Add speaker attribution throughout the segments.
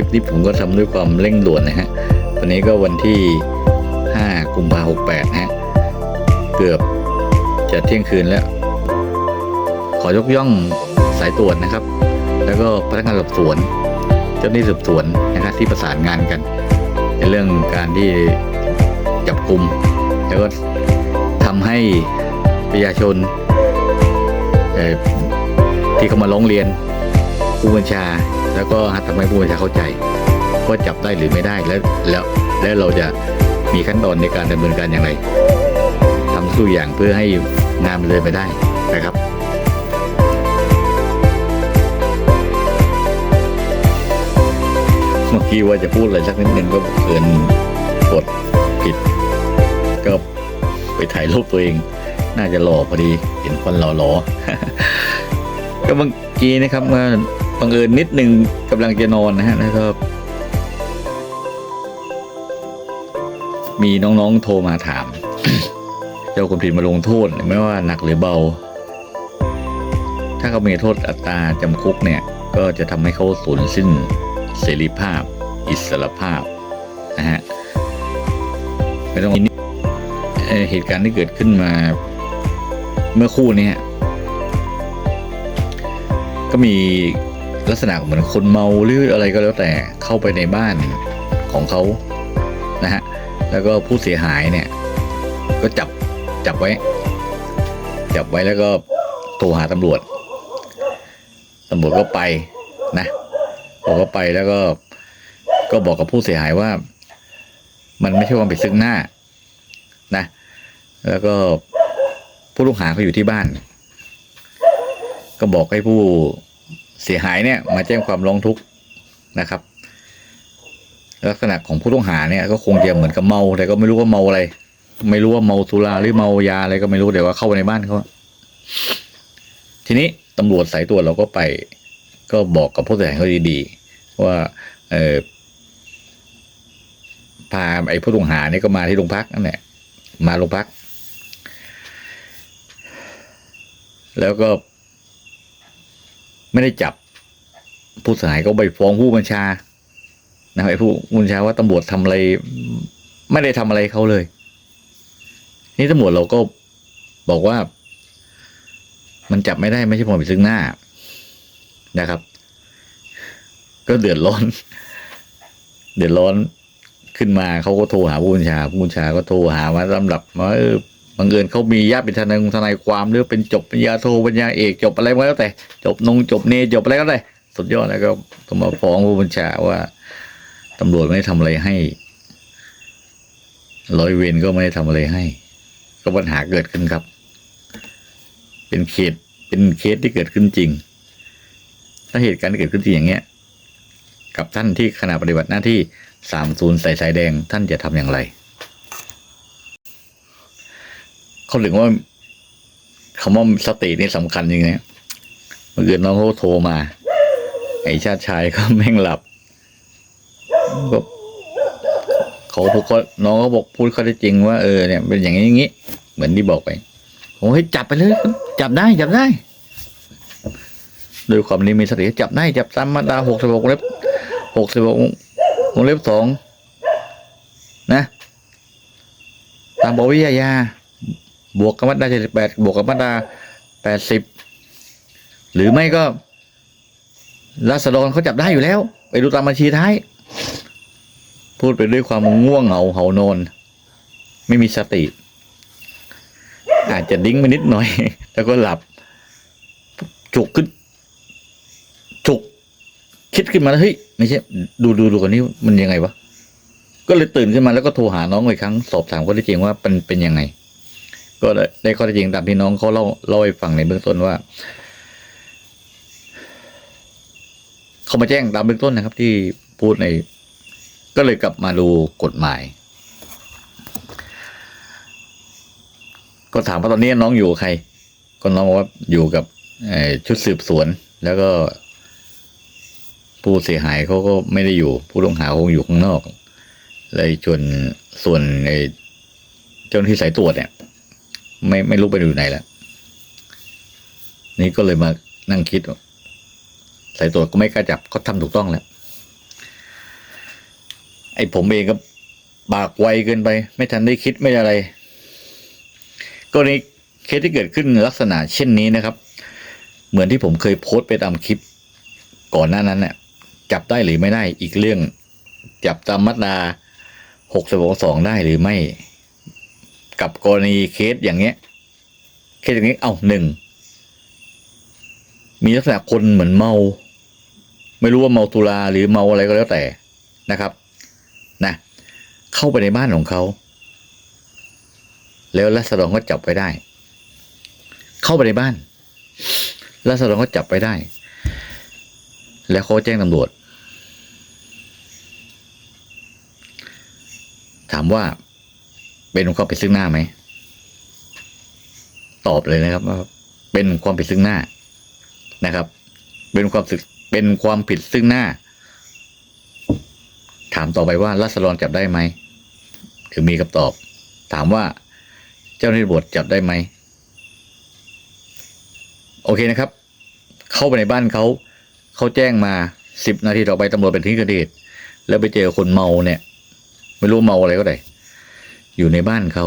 Speaker 1: ลิปนี้ผมก็ทำด้วยความเร่งด่วนนะฮะวันนี้ก็วันที่ 5 กุมภาพันธ์68นะฮะเกือบจะเที่ยงคืนแล้ว ขอยกย่องสายตรวจนะครับ แล้วก็พนักงานสอบสวน เจ้าหน้าที่สืบสวนนะครับที่ประสานงานกัน ในเรื่องการที่จับกลุ่มแล้วก็ทำให้ประชาชนที่เขามาร้องเรียนผู้บัญชา แล้วก็ทำให้ผู้บัญชาเข้าใจว่าจับได้หรือไม่ได้แล้วแล้วแล้วเราจะมีขั้นตอนในการดำเนินการอย่างไรทำทุกอย่างเพื่อให้งานมันเลยไปได้นะครับเมื่อกี้ว่าจะพูดอะไรสักนิดนึงก็เกินกดผิด ก็ไปถ่ายรูปตัวเอง น่าจะหล่อพอดีเห็นคนหล่อๆก็เมื่อกี้นะครับว่า บังเอิญนิดนึงกำลังจะนอนนะฮะแล้วก็มีน้องๆโทรมาถาม เจ้าคนผิดมาลงโทษไม่ว่าหนักหรือเบา ถ้าเขามีโทษอัตราจำคุกเนี่ย ก็จะทำให้เขาสูญสิ้นเสรีภาพ อิสรภาพนะฮะไม่ต้องเอ่เหตุการณ์ที่เกิดขึ้นมาเมื่อคู่นี้ก็มี ลักษณะเหมือนคนเมาหรืออะไรก็แล้วแต่เข้าไปในบ้านของเขานะฮะแล้วก็ผู้เสียหายเนี่ย ก็จับจับไว้ จับไว้แล้วก็โทรหาตำรวจตำรวจก็ไปนะบอกว่าไปแล้วก็ก็บอกกับผู้เสียหายว่า มันไม่ใช่ความผิดซึ่งหน้านะ แล้วก็ผู้ต้องหาเขาอยู่ที่บ้าน ก็บอกให้ผู้ เสียหายเนี่ยมาแจ้งความร้องทุกข์นะครับ ลักษณะของผู้ต้องหาเนี่ยก็คงจะเหมือนกับเมาแต่ก็ไม่รู้ว่าเมาอะไร ไม่รู้ว่าเมาสุราหรือเมายาอะไรก็ไม่รู้แต่ว่าเข้าไปในบ้านเขาทีนี้ตำรวจสายตรวจเราก็ไป ก็บอกกับผู้เสียหายเขาดีๆว่าเออพาไอ้ผู้ต้องหาเนี่ยก็มาที่โรงพักนั่นแหละมาโรงพัก แล้วก็ ไม่ได้จับ ผู้เสียหายก็ไปฟ้องผู้บัญชานะไอ้ผู้บัญชาว่าตำรวจทำอะไร ไม่ได้ทำอะไรเขาเลย นี่ตำรวจเราก็บอกว่า มันจับไม่ได้ไม่ใช่ความผิดซึ่งหน้านะครับ ก็เดือดร้อน เดือดร้อนขึ้นมาเขาก็โทรหาผู้บัญชา ผู้บัญชาก็โทรหามาลำดับว่าเออ บังเอิญเขามีญาติเป็นทนายทนายความหรือเป็นจบปริญญาโทปริญญาเอกจบอะไรมาแล้วแต่ จบนงจบเนจบอะไรก็ได้สุดยอดแล้วก็ต้องมาฟ้องผู้บัญชาว่าตำรวจไม่ได้ทำอะไรให้ร้อยเวรก็ไม่ได้ทำอะไรให้ ก็ปัญหาเกิดขึ้นครับ เป็นเขตเป็นเคสที่เกิดขึ้นจริง ถ้าเหตุการณ์ที่เกิดขึ้นจริงอย่างเงี้ย กับท่านที่ขณะปฏิบัติหน้าที่สามศูนย์ใส่สายแดงท่านจะทำอย่างไร เขาถึงว่าคำว่าสตินี่สำคัญยังไงเมื่อคืนน้องเขาโทรมา ไอ้ชาติชายก็แม่งหลับก็เขาพูดก็น้องเขาบอกพูดข้อเท็จจริงว่าเออเนี่ยเป็นอย่างนี้อย่างนี้ เหมือนที่บอกไปโอ้จับไปเลย จับได้จับได้โดยความนี้มีสติจับได้จับตามมาตราหกสิบหกเล็บหกสิบหกวงเล็บสองนะ ตามบวิทยา บวกกับมาตราเจ็ดสิบแปดบวกกับมาตราแปดสิบหรือไม่ก็รัษฎรเขาจับได้อยู่แล้ว ไปดูตามบัญชีท้าย พูดไปด้วยความง่วงเหงาเหานอน ไม่มีสติ อาจจะดิ้งไปนิดหน่อย แล้วก็หลับ จุกขึ้น จุก คิดขึ้นมาแล้วเฮ้ยไม่ใช่ ดูดูดูกันนี้มันยังไงวะ ก็เลยตื่นขึ้นมาแล้วก็โทรหาน้องอีกครั้ง สอบถามข้อเท็จจริงว่าเป็นเป็นยังไง ก็ได้ข้อเท็จจริงตามที่น้องเขาเล่าเล่าให้ฟังในเบื้องต้นว่าเขามาแจ้งตามเบื้องต้นนะครับ ที่พูดใน ก็เลยกลับมาดูกฎหมาย ก็ถามว่าตอนนี้น้องอยู่ใคร ก็น้องบอกว่าอยู่กับชุดสืบสวน แล้วก็ ผู้เสียหายเขาก็ไม่ได้อยู่ ผู้ต้องหาคงอยู่ข้างนอก เลยจนส่วนไอ้เจ้าหน้าที่สายตรวจเนี่ย ไม่ไม่รู้ไปอยู่ไหนแล้วนี่ก็เลยมานั่งคิดว่าสายตรวจก็ไม่กล้าจับเขาทำถูกต้องแล้ว ไอ้ผมเองก็บากไวเกินไป ไม่ทันได้คิดไม่อะไรกรณีเคสที่เกิดขึ้นลักษณะเช่นนี้นะครับ เหมือนที่ผมเคยโพสต์ไปตามคลิป ก่อนหน้านั้นเนี่ยจับได้หรือไม่ได้อีกเรื่อง จับตามมาตราหกสิบสองได้หรือไม่ กับกรณีเคสอย่างเงี้ยเคสอย่างนี้ เอ้าหนึ่งมีลักษณะคนเหมือนเมา ไม่รู้ว่าเมาตุลาหรือเมาอะไรก็แล้วแต่นะครับนะเข้าไปในบ้านของเขา แล้วรัษฎรก็จับไปได้ เข้าไปในบ้านรัษฎรก็จับไปได้ แล้วเขาแจ้งตำรวจ ถามว่า เป็นความผิดซึ่งหน้าไหม ตอบเลยนะครับว่าเป็นความผิดซึ่งหน้านะครับ เป็นความสึกเป็นความผิดซึ่งหน้า ถามต่อไปว่ารัษฎรจับได้ไหมคือมีคำตอบ ถามว่าเจ้าหน้าที่ตำรวจจับได้ไหมโอเคนะครับ เข้าไปในบ้านเขาเขาแจ้งมาสิบนาทีต่อไปตำรวจเป็นที่เกิดเหตุแล้วไปเจอคนเมาเนี่ย ไม่รู้เมาอะไรก็ได้ อยู่ในบ้านเขา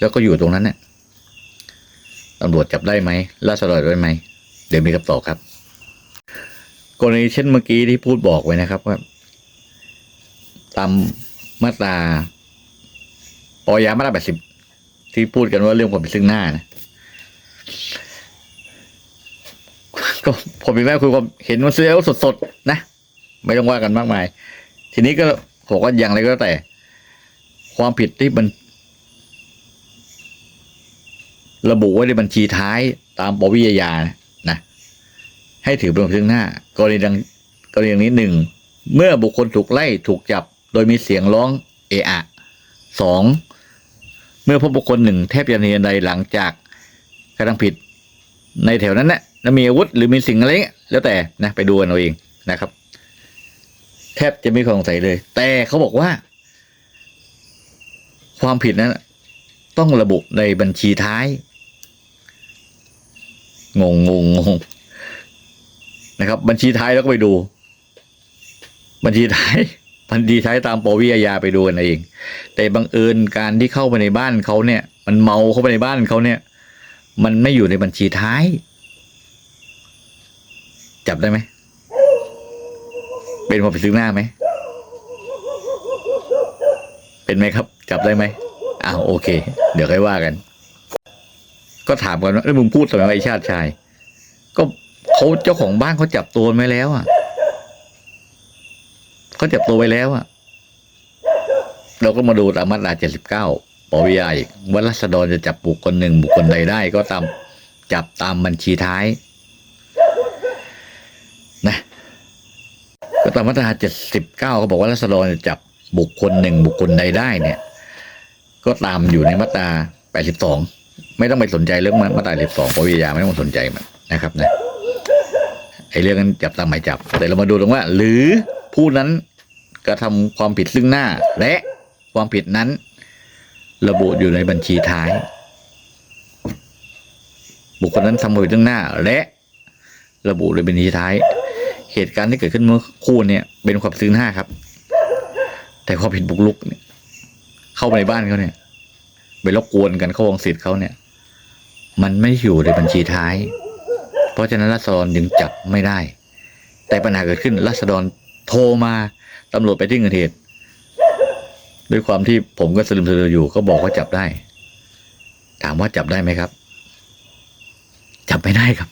Speaker 1: แล้วก็อยู่ตรงนั้นเนี่ยตำรวจจับได้ไหมรัษฎรจับได้ไหม เดี๋ยวมีคำตอบครับกรณีเช่นเมื่อกี้ที่พูดบอกไว้นะครับว่าตามมาตราปอยามาตราแปดสิบที่พูดกันว่าเรื่องความผิดซึ่งหน้านะก็ผมเป็นแม่คุยความเห็นมันซื้อแล้วสดๆนะ ไม่ต้องว่ากันมากมาย ทีนี้ก็บอกว่าอย่างไรก็แต่ ความผิดที่มัน ระบุไว้ในบัญชีท้ายตามปวิยญานะนะ ให้ถือเป็นความซึ่งหน้ากรณีดังกรณีนี้หนึ่งเมื่อบุคคลถูกไล่ถูกจับ โดยมีเสียงร้องเอะอะสองเมื่อพบบุคคลหนึ่งแทบจะเนียนใดหลังจากกระทำผิดในแถวนั้นนะแล้วมีอาวุธหรือมีสิ่งอะไรเงี้ยแล้วแต่นะไปดูกันเอาเองนะครับ แทบจะไม่สงสัยเลย แต่เขาบอกว่า ความผิดนั้นต้องระบุในบัญชีท้าย งงงงงนะครับ บัญชีท้ายแล้วก็ไปดู บัญชีท้ายบัญชีท้ายตามปวิยาไปดูกันเอง แต่บังเอิญการที่เข้าไปในบ้านเขาเนี่ย มันเมาเข้าไปในบ้านเขาเนี่ย มันไม่อยู่ในบัญชีท้าย จับได้ไหม เป็นความผิดซึ่งหน้าไหม เป็นไหมครับ จับได้ไหมอ้าวโอเค เดี๋ยวค่อยว่ากัน ก็ถามกันว่าเอ้ยมึงพูดทำไมไอ้ชาติชาย ก็เขาเจ้าของบ้านเขาจับตัวไว้แล้วอะเขาจับตัวไว้แล้วอะ เราก็มาดูตามมาตราเจ็ดสิบเก้าปวิยาอีกว่ารัษฎรจะจับบุคคลหนึ่งบุคคลใดได้ ก็ตามจับตามบัญชีท้ายนะก็ตามมาตราเจ็ดสิบเก้าเขาบอกว่ารัษฎรจะจับ บุคคลหนึ่งบุคคลใดได้เนี่ย ก็ตามอยู่ในมาตราแปดสิบสองไม่ต้องไปสนใจเรื่องมาตราสิบสองปวิยาไม่ต้องสนใจมันนะครับนะไอ้เรื่องนั้นจับตามหมายจับ แต่เรามาดูตรงว่า หรือผู้นั้นกระทำความผิดซึ่งหน้า และความผิดนั้น ระบุอยู่ในบัญชีท้าย บุคคลนั้นทำความผิดซึ่งหน้า และระบุในบัญชีท้าย เหตุการณ์ที่เกิดขึ้นเมื่อคู่เนี่ย เป็นความซึ่งหน้าครับ แต่ความผิดบุกรุกเนี่ย เข้าไปในบ้านเขาเนี่ยไปรบกวนกันเข้าวงสิทธิ์เขาเนี่ย มันไม่อยู่ในบัญชีท้าย เพราะฉะนั้นรัษฎรจึงจับไม่ได้ แต่ปัญหาเกิดขึ้นรัษฎรโทรมาตำรวจไปที่เกิดเหตุด้วยความที่ผมก็สลืมสลืออยู่ก็บอกว่าจับได้ ถามว่าจับได้ไหมครับ จับไม่ได้ครับ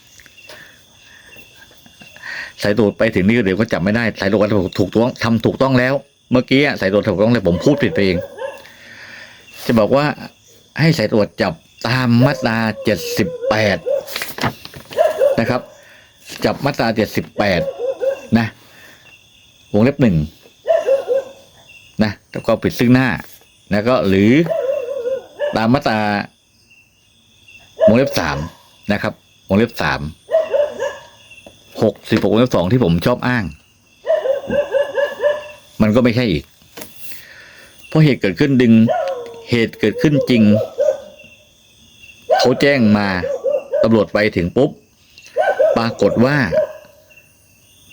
Speaker 1: สายตรวจไปถึงนี่เดี๋ยวก็จับไม่ได้ สายตรวจก็ถูกต้องทำถูกต้องแล้ว เมื่อกี้สายตรวจถูกต้องเลยผมพูดผิดไปเอง จะบอกว่าให้สายตรวจจับตามมาตราเจ็ดสิบแปดนะครับ จับมาตราเจ็ดสิบแปดนะวงเล็บหนึ่งนะแต่ความผิดซึ่งหน้า แล้วก็หรือตามมาตราวงเล็บสามนะครับวงเล็บสามหกสิบหกวงเล็บสองที่ผมชอบอ้าง มันก็ไม่ใช่อีก เพราะเหตุเกิดขึ้นดึงเหตุเกิดขึ้นจริง เขาแจ้งมาตำรวจไปถึงปุ๊บ ปรากฏว่า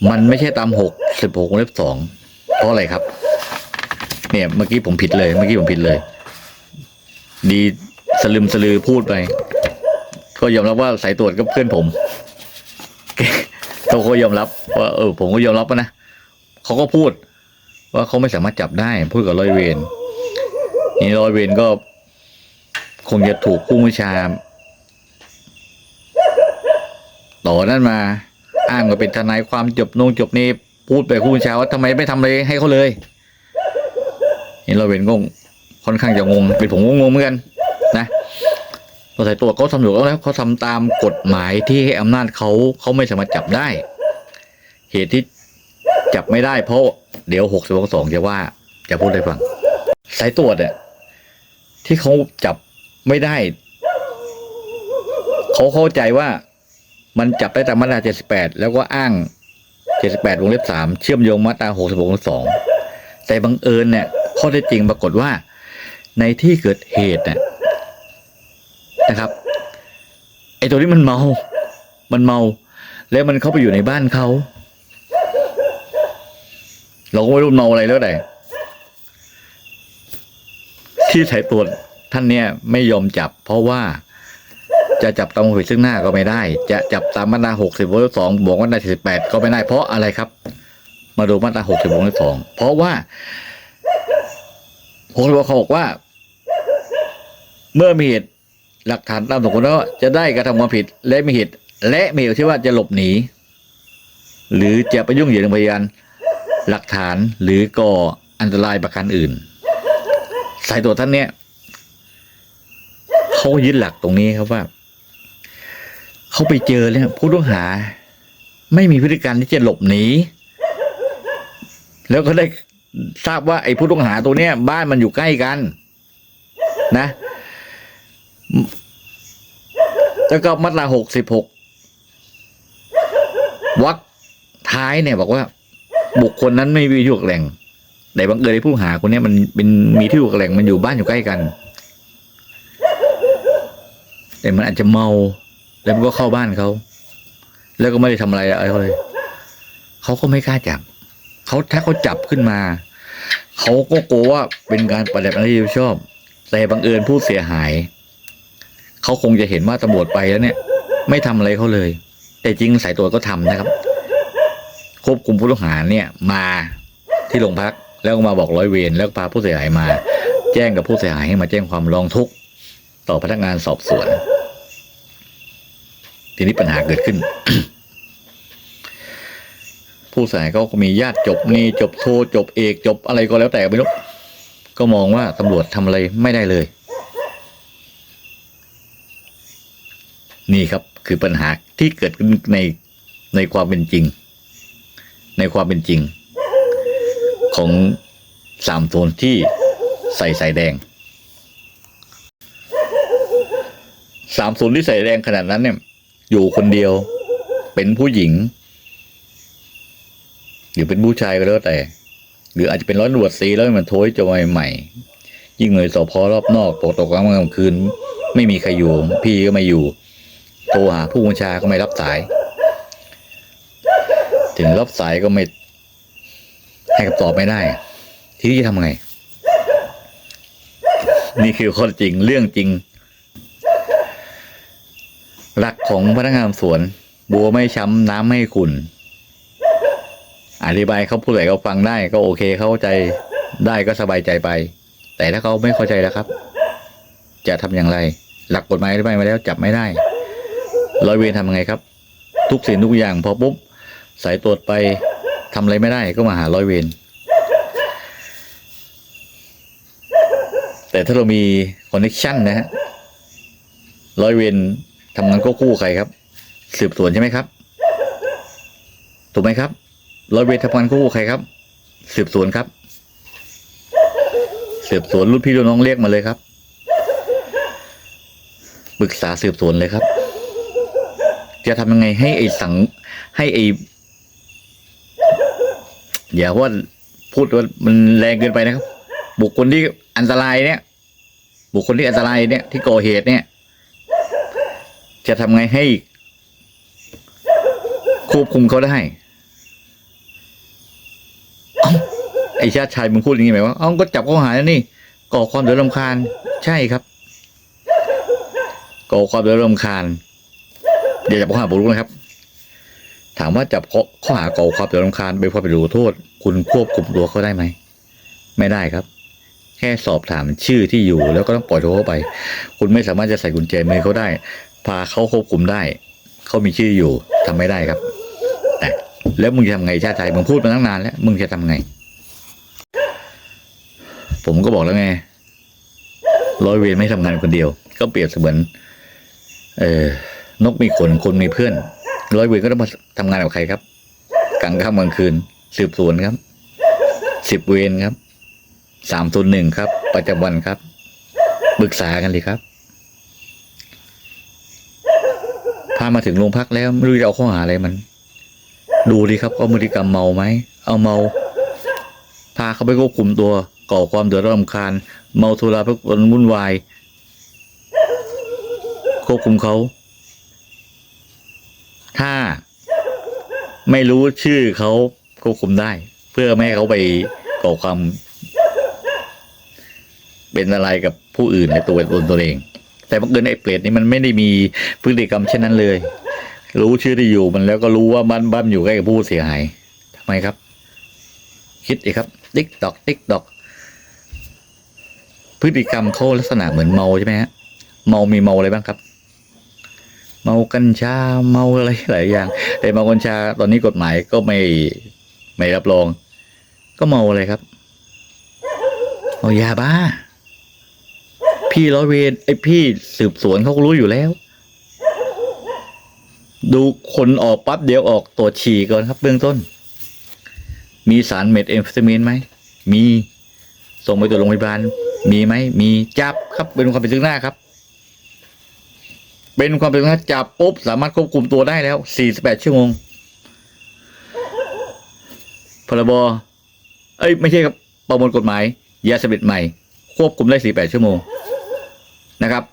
Speaker 1: มันไม่ใช่ตามหกสิบหกเล็บสองเพราะอะไรครับ เนี่ยเมื่อกี้ผมผิดเลย เมื่อกี้ผมผิดเลย ดีสลึมสลือพูดไปก็ยอมรับว่าสายตรวจก็เพื่อนผมเขาก็ยอมรับว่าเออผมก็ยอมรับนะเขาก็พูด ว่าเขาไม่สามารถจับได้พูดกับร้อยเวรนี่ร้อยเวรก็คงจะถูกผู้บัญชาต่อนั่นมา อ้างว่าเป็นทนายความจบนงจบนี่พูดไปผู้บัญชาว่าทำไมไม่ทำอะไรให้เขาเลยนี่ร้อยเวรก็ค่อนข้างจะงงเป็นผมก็งงเหมือนกันนะเราใส่ตัวเขาทำถูกแล้วเขาทำตามกฎหมายที่ให้อำนาจเขาเขาไม่สามารถจับได้ เหตุที่จับไม่ได้เพราะ เดี๋ยวหกสิบสองจะว่าจะพูดให้ฟัง สายตรวจเนี่ยที่เขาจับไม่ได้ เขาเข้าใจว่ามันจับได้ตามมาตราเจ็ดสิบแปดแล้วก็อ้างเจ็ดสิบแปดวงเล็บสามเชื่อมโยงมาตราหกสิบวงสองแต่บังเอิญเนี่ยข้อเท็จจริงปรากฏว่า ในที่เกิดเหตุน่ะนะครับไอ้ตัวนี้มันเมา มันเมา แล้วมันเข้าไปอยู่ในบ้านเขา เราก็ไม่รู้เมาอะไรแล้วแต่ที่สายตรวจท่านเนี่ยไม่ยอมจับ เพราะว่าจะจับตามความผิดซึ่งหน้าก็ไม่ได้ จะจับตามมาตราหกสิบวงเล็บสองบวกมาตราสิบแปดก็ไม่ได้ เพราะอะไรครับ มาดูมาตราหกสิบวงเล็บสองเพราะว่าโหเขาบอกว่า เมื่อมีเหตุหลักฐานตามสมควรแล้วจะได้กระทำความผิด และมีเหตุและมีเหตุที่ว่าจะหลบหนี หรือจะไปยุ่งเหยิงพยาน หลักฐานหรือก่ออันตรายประการอื่น สายตรวจท่านเนี่ยเขายึดหลักตรงนี้ครับว่าเขาไปเจอเนี่ยผู้ต้องหา ไม่มีพฤติการที่จะหลบหนีแล้วก็ได้ทราบว่าไอ้ผู้ต้องหาตัวเนี้ย บ้านมันอยู่ใกล้กัน นะแล้วก็มาตราหกสิบหกวักท้ายเนี่ยบอกว่า บุคคลนั้นไม่มีที่อยู่แหล่ง แต่บังเอิญไอ้ผู้หาคนเนี้ยมันเป็นมีที่อยู่แหล่งมันอยู่บ้านอยู่ใกล้กัน แต่มันอาจจะเมาแล้วมันก็เข้าบ้านเขา แล้วก็ไม่ได้ทำอะไรอะไรเขาเลยเขาก็ไม่กล้าจับเขาถ้าเขาจับขึ้นมาเขาก็กลัวว่าเป็นการปฏิบัติหน้าที่โดชอบ แต่บังเอิญผู้เสียหายเขาคงจะเห็นว่าตำรวจไปแล้วเนี่ย ไม่ทำอะไรเขาเลย แต่จริงสายตรวจก็ทำนะครับ ควบคุมผู้ต้องหาเนี่ยมาที่โรงพักแล้วก็มาบอกร้อยเวรแล้วก็พาผู้เสียหายมา แจ้งกับผู้เสียหายให้มาแจ้งความร้องทุกข์ต่อพนักงานสอบสวน ทีนี้ปัญหาเกิดขึ้น ผู้เสียหายก็มีญาติจบนี่จบโทจบเอกจบอะไรก็แล้วแต่ไม่รู้ก็มองว่าตำรวจทำอะไรไม่ได้เลย นี่ครับคือปัญหาที่เกิดขึ้นในในความเป็นจริง ในความเป็นจริง ของสามโซนที่ใส่สายแดงสามโซนที่ใส่แดงขนาดนั้นเนี่ย อยู่คนเดียวเป็นผู้หญิง หรือเป็นผู้ชายก็แล้วแต่ หรืออาจจะเป็นร้อยตำรวจซีแล้วมันโทยจะใหม่ๆยิ่งเลยสพรอบนอกตกตกกลางวันกลางคืน ไม่มีใครอยู่ พี่ก็ไม่อยู่ โทรหาผู้บัญชาก็ไม่รับสาย ถึงรับสายก็ไม่ ให้คำตอบไม่ได้ ทีนี้จะทำไง นี่คือข้อจริงเรื่องจริง หลักของพนักงานสวน บัวไม่ช้ำน้ำไม่ขุ่นอธิบายเขาพูดอะไรเขาฟังได้ก็โอเคเข้าใจได้ก็สบายใจไป แต่ถ้าเขาไม่เข้าใจแล้วครับ จะทำอย่างไร หลักกฎหมายอธิบายมาแล้วจับไม่ได้ร้อยเวรทำยังไงครับ ทุกสิ่งทุกอย่างพอปุ๊บ สายตรวจไปทำอะไรไม่ได้ก็มาหาร้อยเวรแต่ถ้าเรามีคอนเน c ชันนะฮะร้อยเวรทำงานก็คู่ใครครับ สืบสวนใช่ไหมครับ ถูกไหมครับร้อยเวรทำงานคู่ใครครับ สืบสวนครับ สืบสวนรุ่นพี่รุ่นน้องเรียกมาเลยครับปรึกษาสืบสวนเลยครับ จะทำยังไงให้ไอ้สังให้ไอ้ อย่าว่าพูดว่ามันแรงเกินไปนะครับ บุคคลที่อันตรายเนี่ย บุคคลที่อันตรายเนี่ยที่ก่อเหตุเนี่ย จะทำไงให้ ควบคุมเขาได้ไอ้ชาติชายมึงพูดอย่างนี้ไหมว่าอ้าก็จับข้อหาแล้วนี่ ก่อความเดือดรำคาญ ใช่ครับ ก่อความเดือดรำคาญเดี๋ยวจับข้อหาบุกรุกนะครับ ถามว่าจับข้อข้อหาก่อความเดือดรำคาญไปพอไปดูโทษ คุณควบคุมตัวเขาได้ไหม ไม่ได้ครับ แค่สอบถามชื่อที่อยู่แล้วก็ต้องปล่อยตัวเขาไป คุณไม่สามารถจะใส่กุญแจมือเขาได้ พาเขาควบคุมได้ เขามีชื่ออยู่ทำไม่ได้ครับ แต่แล้วมึงจะทำไงชาติชายมึงพูดมาตั้งนานแล้วมึงจะทำไง ผมก็บอกแล้วไงร้อยเวรไม่ทำงานคนเดียว ก็เปรียบเสมือน เออนกมีขนคนมีเพื่อน ร้อยเวรก็ต้องมาทำงานกับใครครับกลางค่ำกลางคืน สืบสวนครับสิบเวรครับสามตัวหนึ่งครับ ประจำวันครับปรึกษากันเลยครับ พามาถึงโรงพักแล้วไม่รู้จะเอาข้อหาอะไรมัน ดูดิครับเขาพฤติกรรมเมาไหมเอาเมา พาเขาไปควบคุมตัว ก่อความเดือดร้อนรำคาญ เมาสุราเพื่อคนวุ่นวายควบคุมเขา ถ้าไม่รู้ชื่อเขาควบคุมได้ เพื่อไม่ให้เขาไปก่อความ เป็นอะไรกับผู้อื่นในตัวตนตัวเอง แต่บังเอิญไอ้เปรตนี่มันไม่ได้มีพฤติกรรมเช่นนั้นเลย รู้ชื่อที่อยู่มันแล้วก็รู้ว่าบ้านบ้านอยู่ใกล้กับผู้เสียหายทำไมครับ คิดอีกครับ ติ๊กตอกติ๊กตอกพฤติกรรมเขาลักษณะเหมือนเมาใช่ไหมฮะเมามีเมาอะไรบ้างครับ เมากัญชาเมาอะไรหลายอย่าง แต่เมากัญชาตอนนี้กฎหมายก็ไม่ไม่รับรอง ก็เมาอะไรครับเมายาบ้า พี่ร้อยเวรไอพี่สืบสวนเขาก็รู้อยู่แล้ว ดูคนออกปั๊บเดี๋ยวออกตรวจฉี่ก่อนครับเบื้องต้น มีสารเม็ดเอมเฟตามีนไหมมีส่งไปตรวจโรงพยาบาลมีไหมมีจับครับเป็นความเป็นซึ่งหน้าครับ เป็นความเป็นซึ่งหน้าจับปุ๊บสามารถควบคุมตัวได้แล้ว 48 ชั่วโมง พรบ เอ้ย ไม่ใช่ครับ ประมวลกฎหมาย ยาเสพติดใหม่ ควบคุมได้ 48 ชั่วโมง นะครับ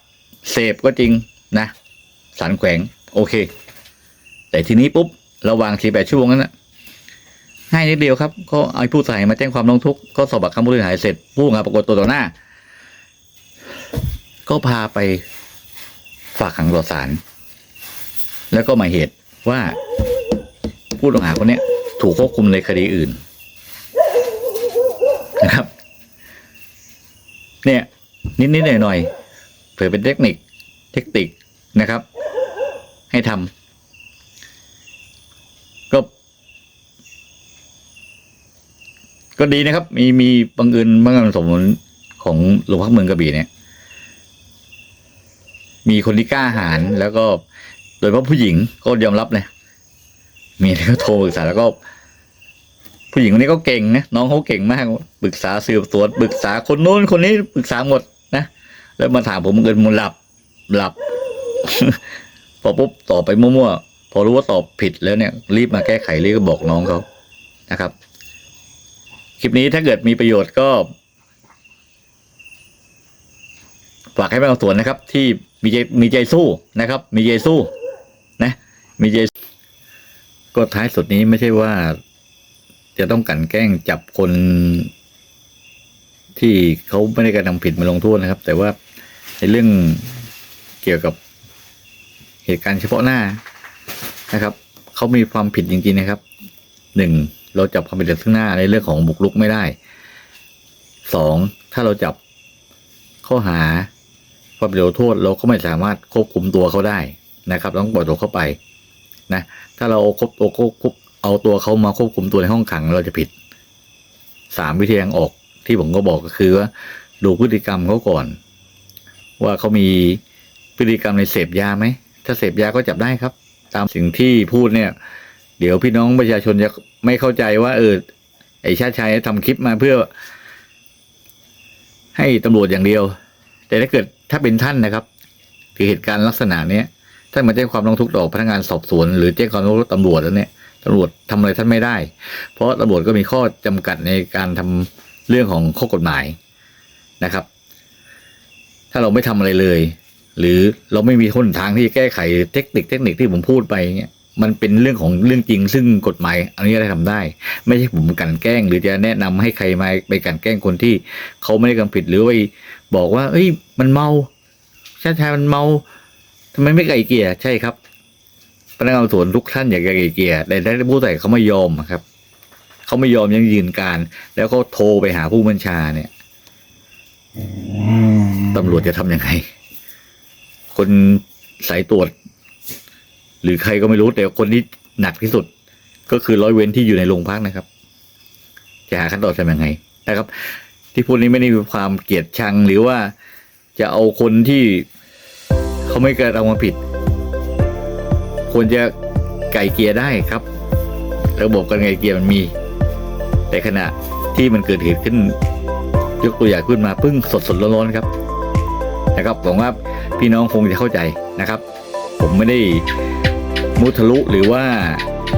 Speaker 1: เสพก็จริงนะสารแขวง โอเค แต่ทีนี้ปุ๊บ ระหว่าง 48 ชั่วโมงนั้นนะง่ายนิดเดียวครับก็เอาผู้เสียหายมาแจ้งความร้องทุกข์ก็สอบปากคำผู้เสียหายเสร็จผู้งานปรากฏตัวต่อหน้า ก็พาไป ฝากขังต่อศาลแล้วก็หมายเหตุว่าผู้ต้องหาคนนี้ถูกควบคุมในคดีอื่นนะครับ เนี่ย นิดๆหน่อยๆเผื่อเป็นเทคนิคเทคนิคนะครับ ให้ทำก็ ก็ดีนะครับ มีมีบังเอิญบังเอิญสมของโรงพักเมืองกระบี่เนี่ย มีคนที่กล้าหาญแล้วก็โดยเฉพาะผู้หญิงก็ยอมรับเลยมีอะไรก็โทรปรึกษาแล้วก็ ผู้หญิงคนนี้ก็เก่งนะน้องเขาเก่งมากปรึกษาสืบสวนปรึกษาคนโน้นคนนี้ปรึกษาหมดนะแล้วมาถามผมเงินมันหลับหลับ พอปุ๊บตอบไปมั่วๆพอรู้ว่าตอบผิดแล้วเนี่ย รีบมาแก้ไขรีบก็บอกน้องเขานะครับ คลิปนี้ถ้าเกิดมีประโยชน์ก็ฝากให้แม่สวนนะครับ ที่ มีใจมีใจสู้นะครับ มีใจสู้นะ มีใจก็ท้ายสุดนี้ไม่ใช่ว่า จะต้องกันแกล้งจับคน ที่เขาไม่ได้กระทำผิดมาลงโทษนะครับ แต่ว่าในเรื่องเกี่ยวกับเหตุการณ์เฉพาะหน้านะครับเขามีความผิดจริงๆนะครับหนึ่งเราจับความผิดซึ่งหน้าในเรื่องของบุกรุกไม่ได้สองถ้าเราจับข้อหา ความผิดโทษเราก็ไม่สามารถควบคุมตัวเขาได้นะครับ ต้องปล่อยตัวเข้าไปนะถ้าเราควบตัวควบควบเอาตัวเขามาควบคุมตัวในห้องขังเราจะผิดสามวิธีทางออกที่ผมก็บอกก็คือว่าดูพฤติกรรมเขาก่อน ว่าเขามีพฤติกรรมในเสพยาไหมถ้าเสพยาก็จับได้ครับ ตามสิ่งที่พูดเนี่ย เดี๋ยวพี่น้องประชาชนจะไม่เข้าใจว่า เออไอชาติชายทำคลิปมาเพื่อ ให้ตำรวจอย่างเดียว แต่ถ้าเกิด ถ้าเป็นท่านนะครับคือเหตุการณ์ลักษณะเนี้ยท่านมาแจ้งความร้องทุกข์ต่อพนักงานสอบสวน หรือแจ้งความร้องทุกข์ตำรวจแล้วเนี่ยตำรวจทำอะไรท่านไม่ได้ เพราะตำรวจก็มีข้อจำกัดในการทำเรื่องของข้อกฎหมายนะครับ ถ้าเราไม่ทำอะไรเลย หรือเราไม่มีหนทางที่จะแก้ไขเทคนิคเทคนิคที่ผมพูดไปเนี่ยมันเป็นเรื่องของเรื่องจริง ซึ่งกฎหมายอันนี้อะไรทำได้ ไม่ใช่ผมกันแกล้ง หรือจะแนะนำให้ใครมาไปกันแกล้งคนที่เขาไม่ได้กำผิดหรือไป บอกว่า เอ้ย มันเมาชาติชายมันเมาทำไมไม่ไกลเกลี่ยใช่ครับพนักงานสวนทุกท่านอยากไกลเกลี่ยแต่ได้ผู้ใส่เขาไม่ยอมครับเขาไม่ยอมยังยืนการ แล้วก็โทรไปหาผู้บัญชาเนี่ยตำรวจจะทำยังไง คนสายตรวจ หรือใครก็ไม่รู้ แต่คนที่หนักที่สุด ก็คือร้อยเว้นที่อยู่ในโรงพักนะครับ จะหาขั้นตอนทำยังไงนะครับ ที่พูดนี้ไม่ได้มีความเกลียดชังหรือว่าจะเอาคนที่เขาไม่กระทำความผิดควรจะไก่เกลียได้ครับ ระบบการไก่เกลียมันมี แต่ขณะที่มันเกิดเหตุขึ้น ยกตัวอย่างขึ้นมาเพิ่งสดสดร้อนๆครับ นะครับผมว่าพี่น้องคงจะเข้าใจนะครับ ผมไม่ได้มุทะลุหรือว่า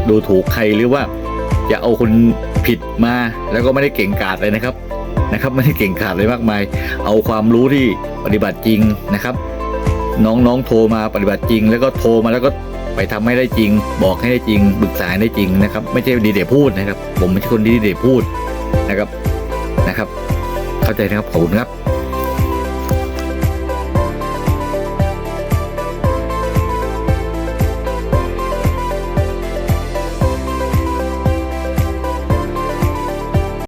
Speaker 1: ดูถูกใครหรือว่าจะเอาคนผิดมาแล้วก็ไม่ได้เก่งกาจเลยนะครับ นะครับไม่ได้เก่งขาดเลยมากมาย เอาความรู้ที่ปฏิบัติจริงนะครับ น้องๆโทรมาปฏิบัติจริง แล้วก็โทรมาแล้วก็ไปทำให้ได้จริง บอกให้ได้จริงปรึกษาให้ได้จริงนะครับ ไม่ใช่ดีเดพูดนะครับ ผมไม่ใช่คนดีเดพูดนะครับนะครับ เข้าใจนะครับขอบคุณครับ